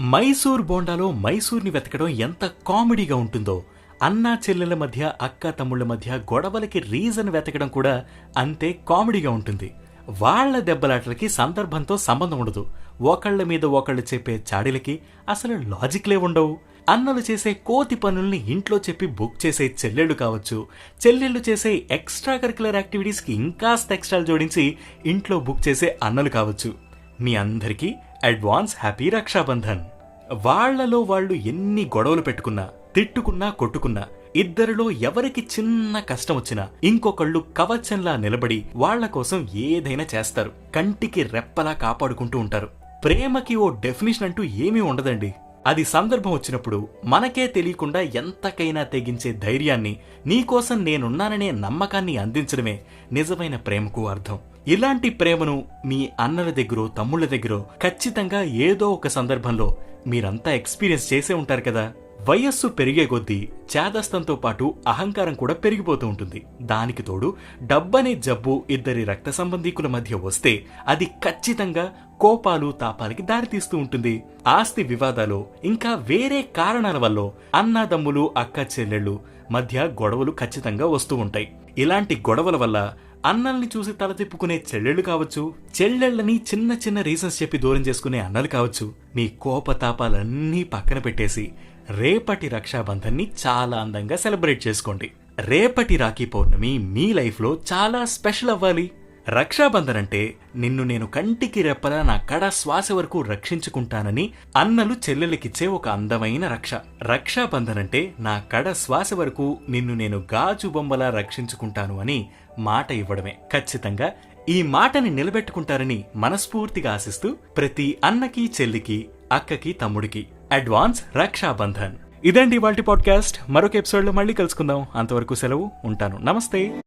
మైసూర్ బోండాలో మైసూర్ని వెతకడం ఎంత కామెడీగా ఉంటుందో. అన్నా చెల్లెల మధ్య అక్క తమ్ముళ్ళ మధ్య గొడవలకి రీజన్ వెతకడం కూడా అంతే కామెడీగా ఉంటుంది. వాళ్ళ దెబ్బలాటలకి సందర్భంతో సంబంధం ఉండదు. ఒకళ్ళ మీద ఒకళ్ళు చెప్పే చాడీలకి అసలు లాజిక్లే ఉండవు. అన్నలు చేసే కోతి పనుల్ని ఇంట్లో చెప్పి బుక్ చేసే చెల్లెళ్ళు కావచ్చు. చెల్లెళ్ళు చేసే ఎక్స్ట్రా కరికులర్ యాక్టివిటీస్కి ఇంకాస్త ఎక్స్ట్రాలు జోడించి ఇంట్లో బుక్ చేసే అన్నలు కావచ్చు. మీ అందరికీ అడ్వాన్స్ హ్యాపీ రక్షాబంధన్. వాళ్ళలో వాళ్ళు ఎన్ని గొడవలు పెట్టుకున్నా తిట్టుకున్నా కొట్టుకున్నా ఇద్దరిలో ఎవరికి చిన్న కష్టం వచ్చినా ఇంకొకళ్ళు కవచంలా నిలబడి వాళ్ళ కోసం ఏదైనా చేస్తారు. కంటికి రెప్పలా కాపాడుకుంటూ ఉంటారు. ప్రేమకి ఓ డెఫినేషన్ అంటూ ఏమీ ఉండదండి. అది సందర్భం వచ్చినప్పుడు మనకే తెలియకుండా ఎంతకైనా తెగించే ధైర్యాన్ని నీకోసం నేనున్నాననే నమ్మకాన్ని అందించడమే నిజమైన ప్రేమకు అర్థం. ఇలాంటి ప్రేమను మీ అన్నల దగ్గర తమ్ముళ్ళ దగ్గర ఖచ్చితంగా ఏదో ఒక సందర్భంలో మీరంతా ఎక్స్పీరియన్స్ చేసే ఉంటారు కదా. వయస్సు పెరిగే కొద్దీ చేదస్తంతో పాటు అహంకారం కూడా పెరిగిపోతూ ఉంటుంది. దానికి తోడు డబ్బనే జబ్బు ఇద్దరి రక్త సంబంధీకుల మధ్య వస్తే అది ఖచ్చితంగా కోపాలు తాపాలకి దారితీస్తూ ఉంటుంది. ఆస్తి వివాదాలు ఇంకా వేరే కారణాల వల్ల అన్నాదమ్ములు అక్క చెల్లెళ్ళు మధ్య గొడవలు ఖచ్చితంగా వస్తూ ఉంటాయి. ఇలాంటి గొడవల వల్ల అన్నల్ని చూసి తల తిప్పుకునే చెల్లెళ్ళు కావచ్చు చెల్లెళ్ళని చిన్న చిన్న రీజన్స్ చెప్పి దూరం చేసుకునే అన్నలు కావచ్చు మీ కోపతాపాలన్నీ పక్కన పెట్టేసి రేపటి రక్షాబంధన్ని చాలా అందంగా సెలబ్రేట్ చేసుకోండి. రేపటి రాఖీ పౌర్ణమి మీ లైఫ్లో చాలా స్పెషల్ అవ్వాలి. రక్షాబంధన్ అంటే నిన్ను నేను కంటికి రెప్పలా నా కడ శ్వాస వరకు రక్షించుకుంటానని అన్నలు చెల్లెలకిచ్చే ఒక అందమైన రక్ష. రక్షాబంధన్ అంటే నా కడ శ్వాస వరకు నిన్ను నేను గాజు బొమ్మలా రక్షించుకుంటాను అని మాట ఇవ్వడమే. ఖచ్చితంగా ఈ మాటని నిలబెట్టుకుంటారని మనస్ఫూర్తిగా ఆశిస్తూ ప్రతి అన్నకి చెల్లికి అక్కకి తమ్ముడికి అడ్వాన్స్ రక్షాబంధన్. ఇదండి వాటి పాడ్కాస్ట్. మరొక ఎపిసోడ్లో మళ్ళీ కలుసుకుందాం. అంతవరకు సెలవు. ఉంటాను. నమస్తే.